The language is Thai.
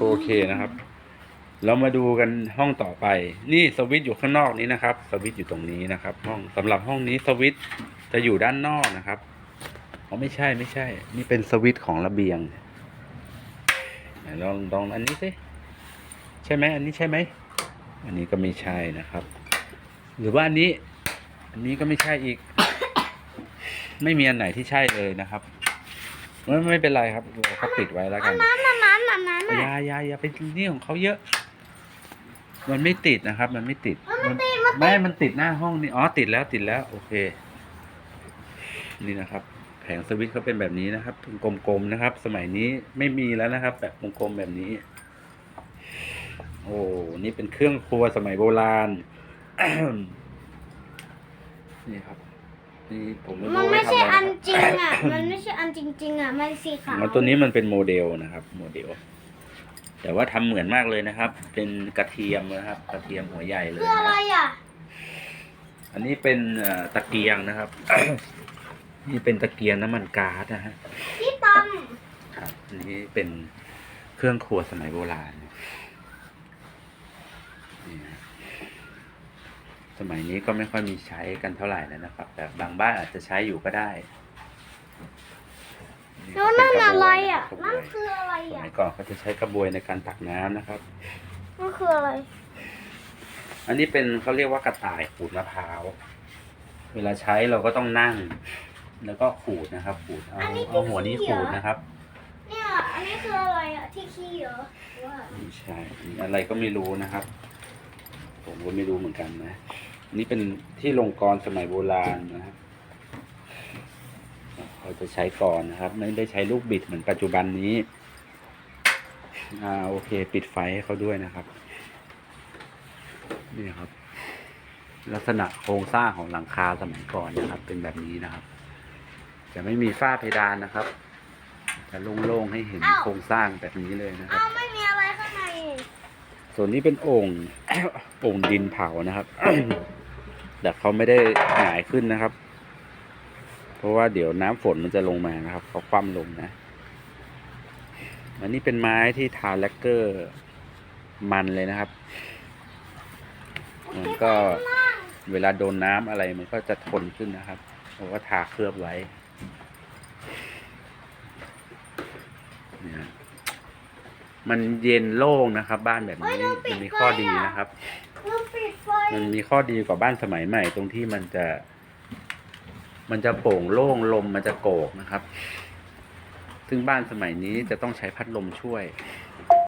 โอเคนะครับ เรามาดูกันห้องต่อไป นี่สวิตช์อยู่ข้างนอกนี้นะครับ สวิตช์อยู่ตรงนี้นะครับ ห้องสำหรับห้องนี้สวิตช์จะอยู่ด้านนอกนะครับอ๋อไม่ใช่ไม่ใช่ นี่เป็นสวิตช์ของระเบียงลองลองอันนี้สิใช่ไหมอันนี้ใช่ไหมอันนี้ก็ไม่ใช่นะครับ หรือว่าอันนี้ อันนี้ก็ไม่ใช่อีก ไม่มีอันไหนที่ใช่เลยนะครับ ไม่ไม่เป็นไรครับเราก็ปิดไว้แล้วกันน้ำน้ำน้ำน้ำน้ำอยาอยาอย่าไปนี่ของเขาเยอะ มันไม่ติดนะครับ มันไม่ติดมันตีมันไม่ มันติดหน้าห้องนี่อ๋อติดแล้วติดแล้ว โอเค นี่นะครับ แผงสวิตช์เขาเป็นแบบนี้นะครับเป็นกลมๆนะครับ สมัยนี้ไม่มีแล้วนะครับ แบบกลมๆแบบนี้ โอ้นี่เป็นเครื่องครัวสมัยโบราณนี่ครับ นี่ผมไม่รู้มันไม่ว้ทำใช่อะไรอันนะครับจริงอะ มันไม่ใช่อันจริง ๆ อะ มันสีขาวมันตัวนี้มันเป็นโมเดลนะครับ โมเดล แต่ว่าทำเหมือนมากเลยนะครับ เป็นกระเทียมนะครับ กระเทียมหัวใหญ่เลยคืออะไรนะครับอะ อันนี้เป็นเอ่อตะเกียงนะครับ นี่เป็นตะเกียงน้ำมันก๊าซนะฮะพี่ตครับอันนี้เป็นเครื่องครัวสมัยโบราณนี่ฮะ สมัยนี้ก็ไม่ค่อยมีใช้กันเท่าไหร่แล้วนะครับ แต่บางบ้านอาจจะใช้อยู่ก็ได้ำแล้วนั่นอะไรอะกระบนั่นวยคืออะไรสอะ มัยก่อนเขาจะใช้กระบวยในการตักน้ำนะครับ นั่นคืออะไร อันนี้เป็นเขาเรียกว่ากระต่ายขูดมะพร้าว เวลาใช้เราก็ต้องนั่ง แล้วก็ขูดนะครับ ขูดเอาเอาหัวนี้ขูดนะครับเนี่ย อันนี้คืออะไรอะ ที่ขี้เหรอหรือว่าไม่ใช่อันนี้อะไรก็ไม่รู้นะครับ ผมก็ไม่รู้เหมือนกันนะอั นนี้เป็นที่ลงกรสมัยโบราณนะครับเขาจะใช้ก่อนนะครับ ไม่ได้ใช้ลูกบิดเหมือนปัจจุบันนี้ อ่าโอเค ปิดไฟให้เขาด้วยนะครับ นี่ครับ ลักษณะโครงสร้างของหลังคาสมัยก่อนนะครับ เป็นแบบนี้นะครับ จะไม่มีฝ้าเพดานนะครับ จะโล่งๆให้เห็นโครงสร้างแบบนี้เลยนะครับอ้าวไม่มีอะไรข้างในส่วนนี้เป็นโอ่งโอ่งดินเผานะครับ แต่เขาไม่ได้หงายขึ้นนะครับ เพราะว่าเดี๋ยวน้ำฝนมันจะลงมานะครับเขาคว่ำลงนะอันนี้เป็นไม้ที่ทาแลกเกอร์มันเลยนะครับมันก็เวลาโดนน้ำอะไรมันก็จะทนขึ้นนะครับเพราะว่าทาเคลือบไว้เนี่ยมันเย็นโล่งนะครับ บ้านแบบนี้มันมีข้อดีนะครับ มันมีข้อดีกว่าบ้านสมัยใหม่ ตรงที่มันจะ มันจะโป่งโล่งลมมันจะโกกนะครับ ซึ่งบ้านสมัยนี้จะต้องใช้พัดลมช่วย